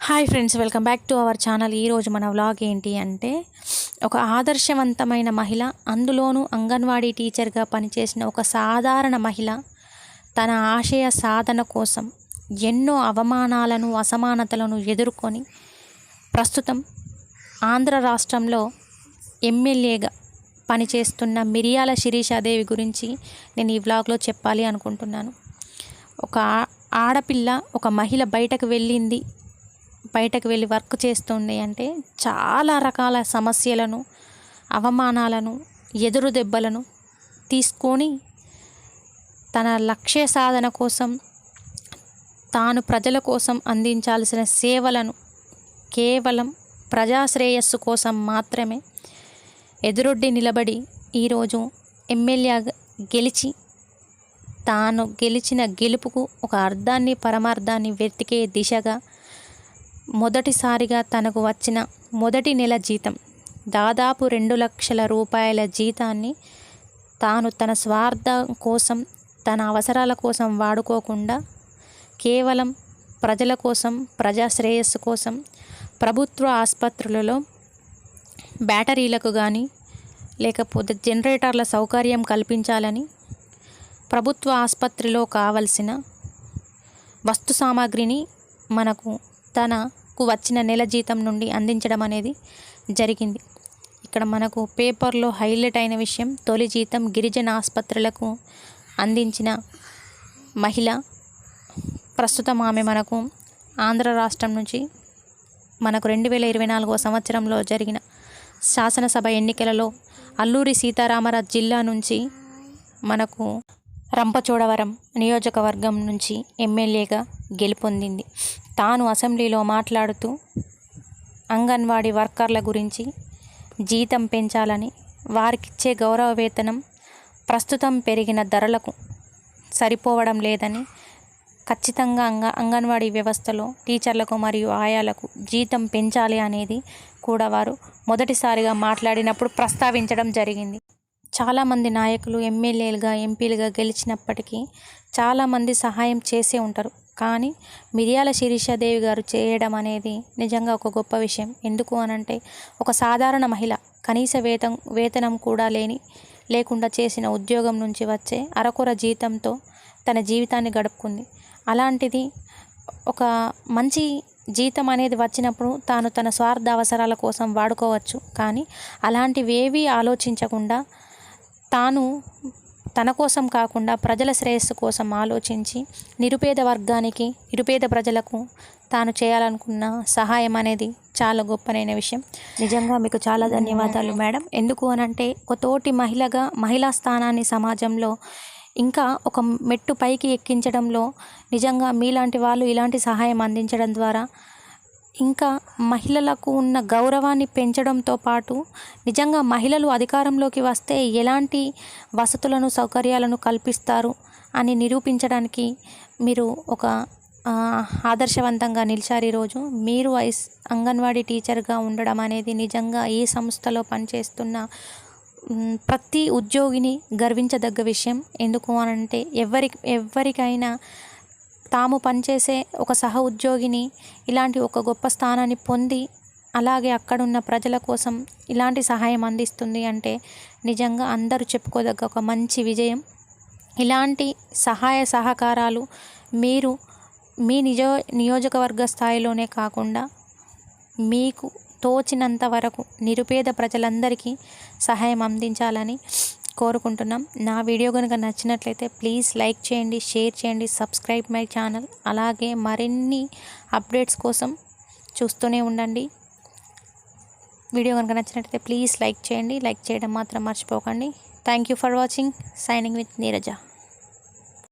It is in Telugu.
Hi friends welcome back to our channel ఈరోజు మన వ్లాగ్ ఏంటి అంటే ఒక ఆదర్శవంతమైన మహిళ అందులోనూ అంగన్వాడీ టీచర్గా పనిచేసిన ఒక సాధారణ మహిళ తన ఆశయ సాధన కోసం ఎన్నో అవమానాలను అసమానతలను ఎదుర్కొని ప్రస్తుతం ఆంధ్ర రాష్ట్రంలో ఎమ్మెల్యేగా పనిచేస్తున్న మిరియాల శిరీషాదేవి గురించి నేను ఈ వ్లాగ్లో చెప్పాలి అనుకుంటున్నాను. ఒక ఆడపిల్ల ఒక మహిళ బయటకు వెళ్ళింది బయటకు వెళ్ళి వర్క్ చేస్తుంది అంటే చాలా రకాల సమస్యలను అవమానాలను ఎదురు దెబ్బలను తీసుకొని తన లక్ష్య సాధన కోసం తాను ప్రజల కోసం అందించాల్సిన సేవలను కేవలం ప్రజాశ్రేయస్సు కోసం మాత్రమే ఎదురొడ్డి నిలబడి ఈరోజు ఎమ్మెల్యే గెలిచి తాను గెలిచిన గెలుపుకు ఒక అర్థాన్ని పరమార్థాన్ని వెతికే దిశగా మొదటిసారిగా తనకు వచ్చిన మొదటి నెల జీతం. దాదాపు రెండు లక్షల రూపాయల జీతాన్ని తాను తన స్వార్థం కోసం తన అవసరాల కోసం వాడుకోకుండా కేవలం ప్రజల కోసం ప్రజా శ్రేయస్సు కోసం ప్రభుత్వ ఆసుపత్రులలో బ్యాటరీలకు కానీ లేకపోతే జనరేటర్ల సౌకర్యం కల్పించాలని ప్రభుత్వ ఆసుపత్రిలో కావలసిన వస్తు సామాగ్రిని మనకు తనకు వచ్చిన నెల జీతం నుండి అందించడం అనేది జరిగింది. ఇక్కడ మనకు పేపర్లో హైలైట్ అయిన విషయం తొలి జీతం గిరిజన ఆసుపత్రులకు అందించిన మహిళ. ప్రస్తుతం ఆమె మనకు ఆంధ్ర రాష్ట్రం నుంచి మనకు రెండు వేల ఇరవై నాలుగవ సంవత్సరంలో జరిగిన శాసనసభ ఎన్నికలలో అల్లూరి సీతారామరాజు జిల్లా నుంచి మనకు రంపచోడవరం నియోజకవర్గం నుంచి ఎమ్మెల్యేగా గెలుపొందింది. తాను అసెంబ్లీలో మాట్లాడుతూ అంగన్వాడీ వర్కర్ల గురించి జీతం పెంచాలని వారికిచ్చే గౌరవ వేతనం ప్రస్తుతం పెరిగిన ధరలకు సరిపోవడం లేదని ఖచ్చితంగా అంగ అంగన్వాడీ వ్యవస్థలో టీచర్లకు మరియు ఆయాలకు జీతం పెంచాలి అనేది కూడా వారు మొదటిసారిగా మాట్లాడినప్పుడు ప్రస్తావించడం జరిగింది. చాలామంది నాయకులు ఎమ్మెల్యేలుగా ఎంపీలుగా గెలిచినప్పటికీ చాలామంది సహాయం చేసే ఉంటారు. కానీ మిరియాల శిరీషాదేవి గారు చేయడం అనేది నిజంగా ఒక గొప్ప విషయం. ఎందుకు అనంటే ఒక సాధారణ మహిళ కనీస వేతం వేతనం కూడా లేని లేకుండా చేసిన ఉద్యోగం నుంచి వచ్చే అరకొర జీతంతో తన జీవితాన్ని గడుపుకుంది. అలాంటిది ఒక మంచి జీతం అనేది వచ్చినప్పుడు తాను తన స్వార్థ అవసరాల కోసం వాడుకోవచ్చు. కానీ అలాంటివేవీ ఆలోచించకుండా తాను తన కోసం కాకుండా ప్రజల శ్రేయస్సు కోసం ఆలోచించి నిరుపేద వర్గానికి నిరుపేద ప్రజలకు తాను చేయాలనుకున్న సహాయం అనేది చాలా గొప్పనైన విషయం. నిజంగా మీకు చాలా ధన్యవాదాలు మేడం. ఎందుకు అనంటే ఒక తోటి మహిళగా మహిళా స్థానాన్ని సమాజంలో ఇంకా ఒక మెట్టు పైకి ఎక్కించడంలో నిజంగా మీలాంటి వాళ్ళు ఇలాంటి సహాయం అందించడం ద్వారా ఇంకా మహిళలకు ఉన్న గౌరవాన్ని పెంచడంతో పాటు నిజంగా మహిళలు అధికారంలోకి వస్తే ఎలాంటి వసతులను సౌకర్యాలను కల్పిస్తారు అని నిరూపించడానికి మీరు ఒక ఆదర్శవంతంగా నిలిచారు ఈరోజు. మీరు ఐస్ అంగన్వాడీ టీచర్గా ఉండడం అనేది నిజంగా ఏ సంస్థలో పనిచేస్తున్న ప్రతి ఉద్యోగిని గర్వించదగ్గ విషయం. ఎందుకు అనంటే ఎవరి ఎవరికైనా తాము పనిచేసే ఒక సహ ఉద్యోగిని ఇలాంటి ఒక గొప్ప స్థానాన్ని పొంది అలాగే అక్కడున్న ప్రజల కోసం ఇలాంటి సహాయం అందిస్తుంది అంటే నిజంగా అందరూ చెప్పుకోదగ్గ ఒక మంచి విజయం. ఇలాంటి సహాయ సహకారాలు మీరు మీ నిజో నియోజకవర్గ స్థాయిలోనే కాకుండా మీకు తోచినంత వరకు నిరుపేద ప్రజలందరికీ సహాయం అందించాలని కోరుకుంటున్నాం. నా వీడియో కనుక నచ్చినట్లయితే ప్లీజ్ లైక్ చేయండి షేర్ చేయండి సబ్స్క్రైబ్ మై ఛానల్. అలాగే మరిన్ని అప్డేట్స్ కోసం చూస్తూనే ఉండండి. వీడియో కనుక నచ్చినట్లయితే ప్లీజ్ లైక్ చేయండి. లైక్ చేయడం మాత్రం మర్చిపోకండి. Thank you for watching signing with Neeraja